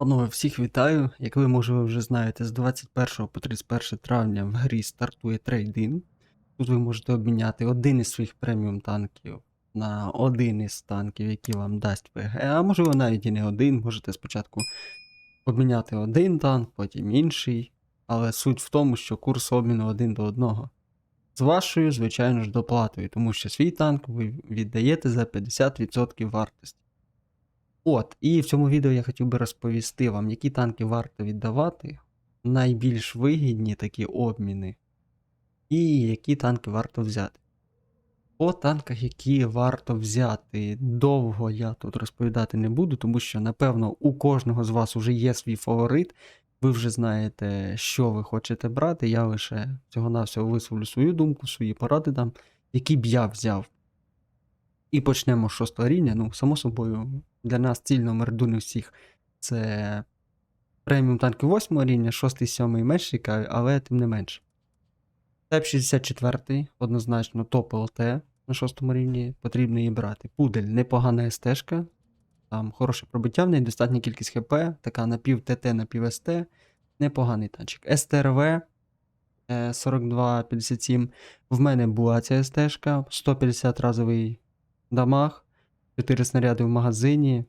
Панове, всіх вітаю. Як ви, може, ви вже знаєте, з 21 по 31 травня в грі стартує трейдин. Тут ви можете обміняти один із своїх преміум танків на один із танків, які вам дасть ПГ. А можливо навіть і не один. Можете спочатку обміняти один танк, потім інший. Але суть в тому, що курс обміну один до одного. З вашою, звичайно ж, доплатою, тому що свій танк ви віддаєте за 50% вартості. От, і в цьому відео я хотів би розповісти вам, які танки варто віддавати, найбільш вигідні такі обміни, і які танки варто взяти. По танках, які варто взяти, довго я тут розповідати не буду, тому що, напевно, у кожного з вас вже є свій фаворит. Ви вже знаєте, що ви хочете брати. Я лише всього-навсього висловлю свою думку, свої поради дам, які б я взяв. І почнемо з шостого рівня. Ну, само собою, для нас ціль номер один всіх це преміум танки 8 рівня, 6 7 менш цікаві, але тим не менше. Теп 64 однозначно топ ЛТ на 6 рівні, потрібно її брати. Пудель непогана СТ-шка, там хороше пробиття, в неї достатня кількість ХП, така напів ТТ, напів СТ, непоганий танчик. СТРВ 4257. В мене була ця СТ-шка, 150 разовий дамаг, 4 снаряди в магазині,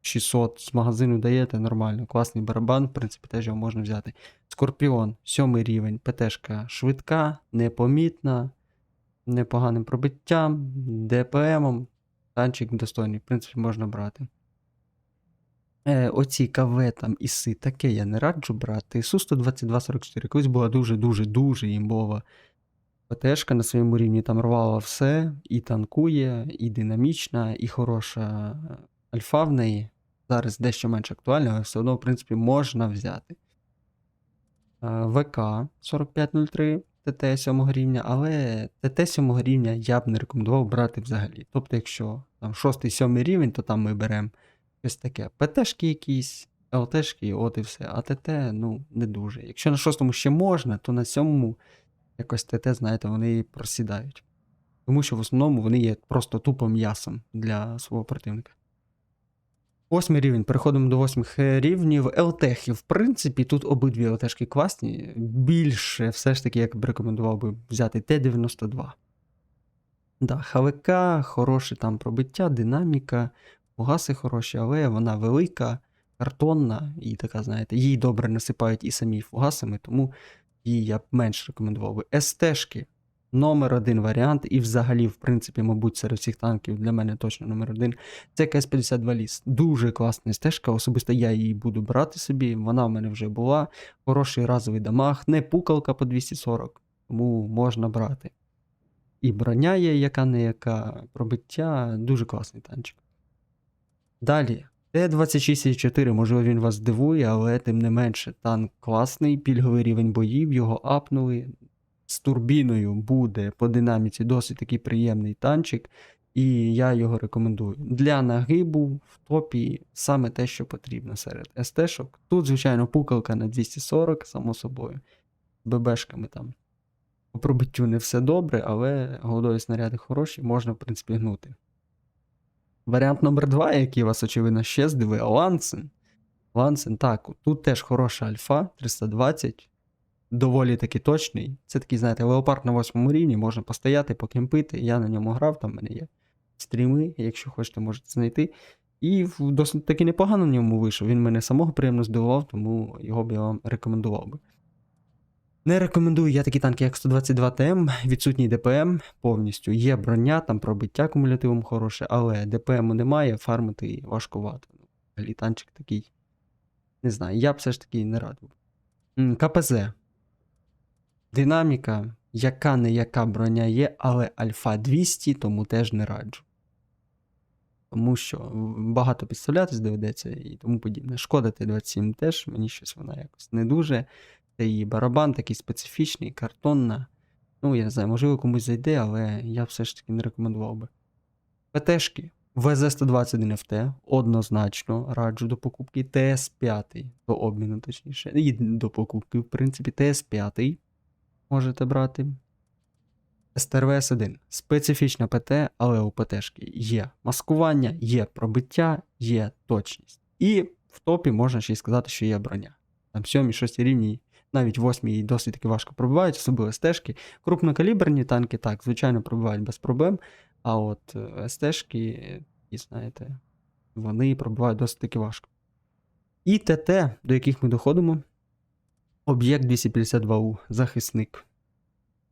600 з магазину даєте, нормально. Класний барабан, в принципі, теж його можна взяти. Скорпіон, 7 рівень, ПТшка швидка, непомітна, непоганим пробиттям, ДПМом. Танчик достойний, в принципі, можна брати. Е, оці КВ там іси, таке я не раджу брати. Су-122-44 колись була дуже-дуже-дуже імбова. ПТшка на своєму рівні там рвала все, і танкує, і динамічна, і хороша альфа в неї. Зараз дещо менш актуальна, але все одно, в принципі, можна взяти. Е, ВК 4503 ТТ 7 рівня, але ТТ 7 рівня я б не рекомендував брати взагалі. Тобто, якщо там 6-7 рівень, то там ми беремо щось таке. ПТшки якісь, ЛТшки, от і все. А ТТ, ну, не дуже. Якщо на 6 ще можна, то на 7 якось ТТ, знаєте, вони просідають. Тому що в основному вони є просто тупо м'ясом для свого противника. Восьмий рівень. Переходимо до восьмих рівнів. ЛТХи, в принципі, тут обидві ЛТшки класні. Більше все ж таки, як б рекомендував би взяти Т-92. Да, ХВК, хороше там пробиття, динаміка, фугаси хороші, але вона велика, картонна і така, знаєте, їй добре насипають і самі фугасами, тому її я б менш рекомендував би. СТ-шки номер один варіант, і взагалі, в принципі, мабуть, серед всіх танків для мене точно номер один. Це КС-52 ліс. Дуже класна стежка. Особисто я її буду брати собі. Вона в мене вже була. Хороший разовий дамаг, не пукалка по 240, тому можна брати. І броня є, яка не яка, пробиття, дуже класний танчик. Далі. Т-26-4, можливо, він вас здивує, але тим не менше, танк класний, пільговий рівень боїв, його апнули. З турбіною буде по динаміці досить такий приємний танчик, і я його рекомендую. Для нагибу в топі саме те, що потрібно серед СТ-шок. Тут, звичайно, пукалка на 240, само собою. ББшками там. По пробиттю не все добре, але голодові снаряди хороші, можна, в принципі, гнути. Варіант номер 2, який вас, очевидно, ще здивує, Лансен. Лансен, так, тут теж хороша альфа 320 доволі таки точний. Це такий, знаєте, леопард на восьмому рівні, можна постояти, покемпити. Я на ньому грав, там в мене є стріми, якщо хочете, можете знайти. І досить таки непогано в ньому вийшов. Він мене самого приємно здивував, тому його б я вам рекомендував би. Не рекомендую я такі танки, як 122 ТМ, відсутній ДПМ повністю. Є броня, там пробиття кумулятивом хороше, але ДПМу немає, фармити важкувато. Взагалі танчик такий. Не знаю, я б все ж таки не радив. КПЗ. Динаміка, яка не яка броня є, але альфа 200, тому теж не раджу. Тому що багато підставлятись доведеться і тому подібне. Шкода Т-27 теж, мені щось вона якось не дуже. Це її барабан такий специфічний, картонна. Ну, я не знаю, можливо, комусь зайде, але я все ж таки не рекомендував би. ПТшки. ВЗ-121 ФТ однозначно раджу до покупки. ТС5 до обміну, точніше. І до покупки, в принципі, ТС5 можете брати. СТРВС-1 специфічна ПТ, але у ПТшки є маскування, є пробиття, є точність. І в топі можна ще й сказати, що є броня. Там 7 6 рівні, навіть 8 досить таки важко пробивають, особливо стежки. Крупнокаліберні танки, так, звичайно, пробивають без проблем. А от е, СТ-шки, і знаєте, вони пробивають досить таки важко. І ТТ, до яких ми доходимо. Об'єкт 252У, захисник.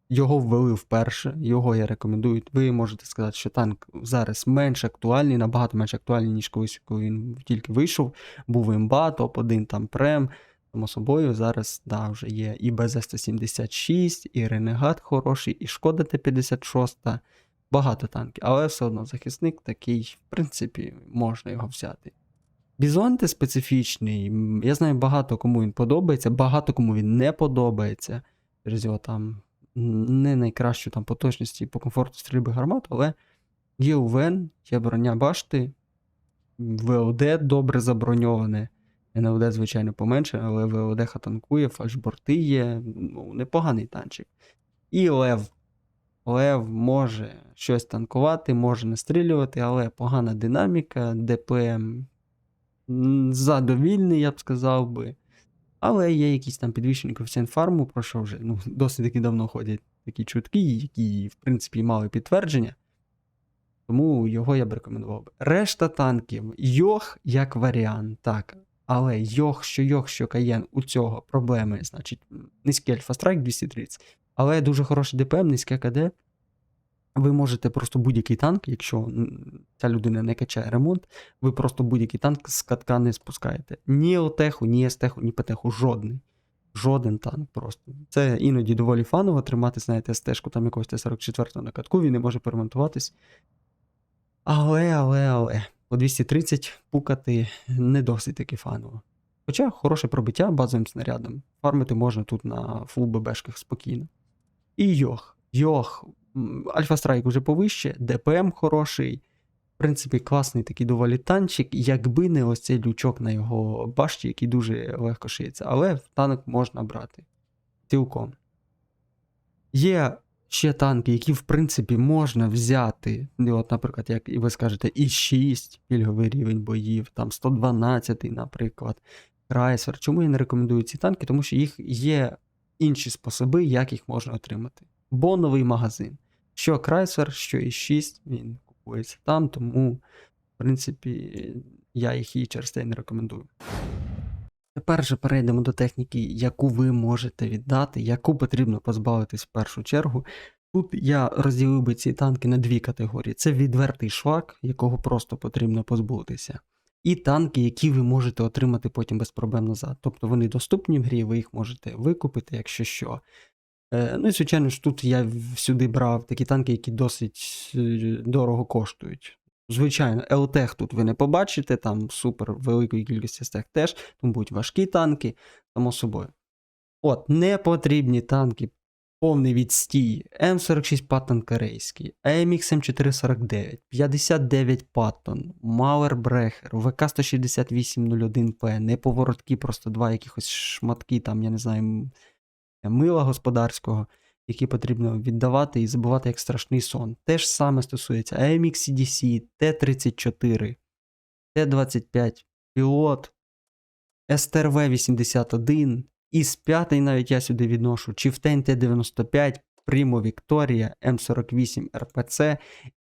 Його ввели вперше, його я рекомендую. Ви можете сказати, що танк зараз менш актуальний, набагато менш актуальний, ніж колись, коли він тільки вийшов. Був імба, топ-1 там прем. Само собою, зараз да, вже є і БЗ-176, і Ренегат хороший, і Шкода Т-56. Багато танків, але все одно захисник такий, в принципі, можна його взяти. Бізонти специфічний. Я знаю багато кому він подобається, багато кому він не подобається. Через його там не найкращу там поточності по комфорту стрільби гармат, але є УВН, є броня башти, ВОД добре заброньоване. НЛД, звичайно, поменше, але ВОД хатанкує, фальшборти є, ну, непоганий танчик. І Лев. Лев може щось танкувати, може настрілювати, але погана динаміка, ДПМ задовільний, я б сказав би. Але є якийсь там підвищений коефіцієнт фарму, про що вже ну, досить таки давно ходять такі чутки, які, в принципі, мали підтвердження. Тому його я б рекомендував. Решта танків, Йох як варіант, так. Але Йох, що Йох, що Каєн, у цього проблеми, значить, низький альфа-страйк 230, але дуже хороший ДПМ, низьке КД. Ви можете просто будь-який танк, якщо ця людина не качає ремонт, ви просто будь-який танк з катка не спускаєте. Ні ОТЕХу, ні СТЕХу, ні ПТЕХу, жодний. Жоден танк просто. Це іноді доволі фаново тримати, знаєте, стежку там якогось Т-44 на катку, він не може перемонтуватись. Але, але, але, по 230 пукати не досить таки фаново. Хоча хороше пробиття базовим снарядом. Фармити можна тут на фул ББшках спокійно. І Йох. Йох. Альфа Страйк уже повище, ДПМ хороший. В принципі, класний такий доволі танчик, якби не ось цей лючок на його башті, який дуже легко шиється. Але в танк можна брати. Цілком. Є ще танки, які, в принципі, можна взяти. Ну, От, наприклад, як і ви скажете, і 6 пільговий рівень боїв, там 112, наприклад, Крайсер. Чому я не рекомендую ці танки? Тому що їх є інші способи, як їх можна отримати. Боновий магазин. Що Крайсер, що і 6, він купується там, тому, в принципі, я їх і через те не рекомендую. Тепер же перейдемо до техніки, яку ви можете віддати, яку потрібно позбавитись в першу чергу. Тут я розділив би ці танки на дві категорії: це відвертий швак, якого просто потрібно позбутися, і танки, які ви можете отримати потім без проблем назад. Тобто вони доступні в грі, ви їх можете викупити, якщо що. Е, Ну і звичайно ж, тут я сюди брав такі танки, які досить е, дорого коштують. Звичайно, ЛТЕХ тут ви не побачите, там супер великої кількості стех теж, тому будуть важкі танки, само собою. От, непотрібні танки, повний відстій, М46 Паттон корейський, AMX M449, 59 Паттон, Мауер Брехер, ВК-16801П, неповороткі, просто два якихось шматки, там, я не знаю, мила господарського, які потрібно віддавати і забувати як страшний сон. Те ж саме стосується AMX CDC, Т-34, Т-25, Пілот, СТРВ-81, ІС-5 навіть я сюди відношу, Чифтень Т-95, Примо Вікторія, М48 РПЦ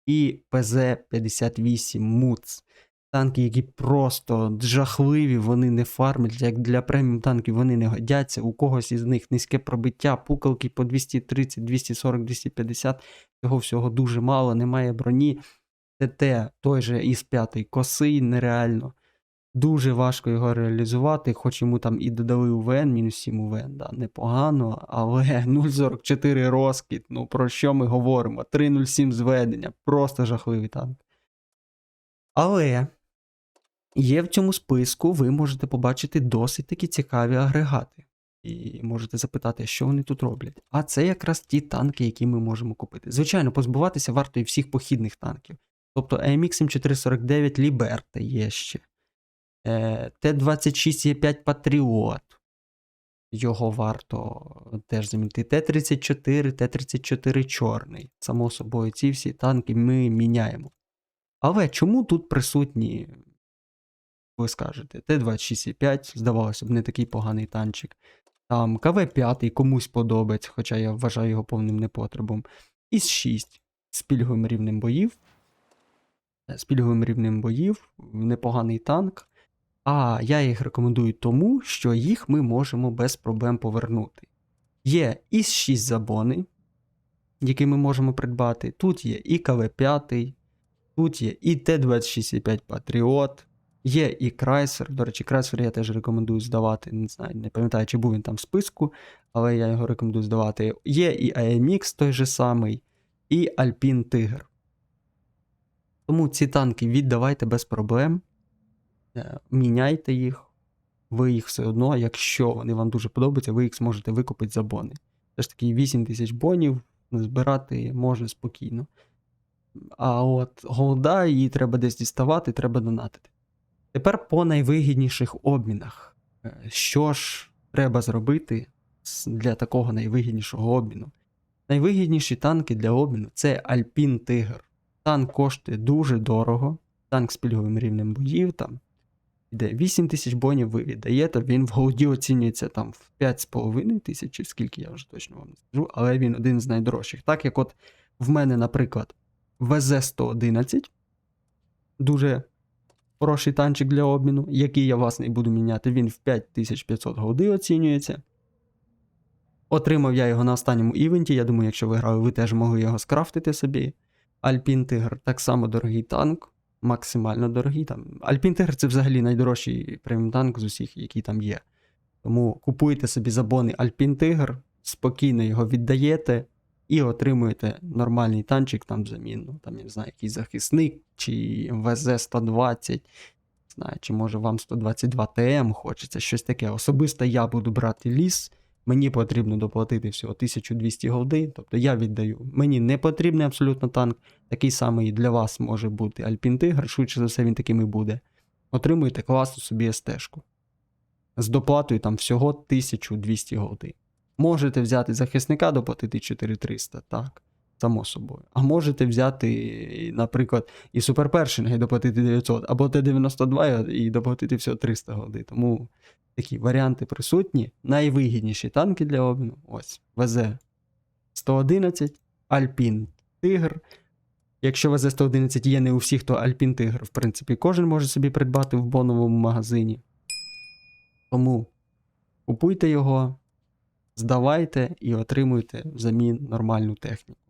і ПЗ-58 МУЦ. Танки, які просто жахливі, вони не фармлять, як для преміум танків вони не годяться. У когось із них низьке пробиття, пукалки по 230, 240, 250. Цього всього дуже мало, немає броні. ТТ, той же із 5 косий, нереально. Дуже важко його реалізувати, хоч йому там і додали УВН, мінус 7 УВН, да, непогано, але 0,44 розкіт, ну про що ми говоримо? 3,07 зведення, просто жахливий танк. Але є в цьому списку, ви можете побачити досить такі цікаві агрегати. І можете запитати, що вони тут роблять. А це якраз ті танки, які ми можемо купити. Звичайно, позбуватися варто і всіх похідних танків. Тобто AMX M449 Liberty є ще. Е, Т-26 є 5 Патріот. Його варто теж замінити. Т-34, Т-34 чорний. Само собою, ці всі танки ми міняємо. Але чому тут присутні ви скажете, Т-26,5, здавалося б, не такий поганий танчик. Там КВ-5 комусь подобається, хоча я вважаю його повним непотребом. Іс 6 з пільговим рівнем боїв. Е, З пільговим рівнем боїв, непоганий танк. А я їх рекомендую тому, що їх ми можемо без проблем повернути. Є іс 6 забони, які ми можемо придбати. Тут є і КВ-5, тут є і Т-26,5 Патріот, є і Крайсер. До речі, Крайсер я теж рекомендую здавати. Не знаю, не пам'ятаю, чи був він там в списку, але я його рекомендую здавати. Є і AMX той же самий, і Alpine Tiger. Тому ці танки віддавайте без проблем. Е, Міняйте їх. Ви їх все одно, якщо вони вам дуже подобаються, ви їх зможете викупити за бони. Все ж таки 8 тисяч бонів збирати можна спокійно. А от голда, її треба десь діставати, треба донатити. Тепер по найвигідніших обмінах. Е, Що ж треба зробити для такого найвигіднішого обміну? Найвигідніші танки для обміну це Alpine Tiger. Танк коштує дуже дорого. Танк з пільговим рівнем боїв там іде 8 тисяч бонів, ви віддаєте, він в голді оцінюється там в 5,5 тисяч, скільки я вже точно вам не скажу, але він один з найдорожчих. Так як от в мене, наприклад, ВЗ-111, дуже хороший танчик для обміну, який я власне і буду міняти, він в 5500 голди оцінюється. Отримав я його на останньому івенті. Я думаю, якщо ви ви теж могли його скрафтити собі. Alpine Tiger так само дорогий танк, максимально дорогий. Там. Alpine Tiger це взагалі найдорожчий преміум танк з усіх, які там є. Тому купуйте собі забони Alpine Tiger, спокійно його віддаєте і отримуєте нормальний танчик там взамін. Ну, там, я не знаю, якийсь захисник, чи ВЗ-120, знаю, чи може вам 122 ТМ хочеться, щось таке. Особисто я буду брати ліс. Мені потрібно доплатити всього 1200 голди, тобто я віддаю. Мені не потрібний абсолютно танк. Такий самий для вас може бути Alpine Tiger, швидше за все він таким і буде. Отримуєте класну собі СТ-шку. З доплатою там всього 1200 голди. Можете взяти захисника, доплатити 4300, так, само собою. А можете взяти, наприклад, і суперпершинга і доплатити 900, або Т-92 і доплатити всього 300 голди. Тому такі варіанти присутні. Найвигідніші танки для обміну. Ось ВЗ-111, Alpine Tiger. Якщо ВЗ-111 є не у всіх, то Alpine Tiger, в принципі, кожен може собі придбати в боновому магазині. Тому купуйте його, здавайте і отримуйте взамін нормальну техніку.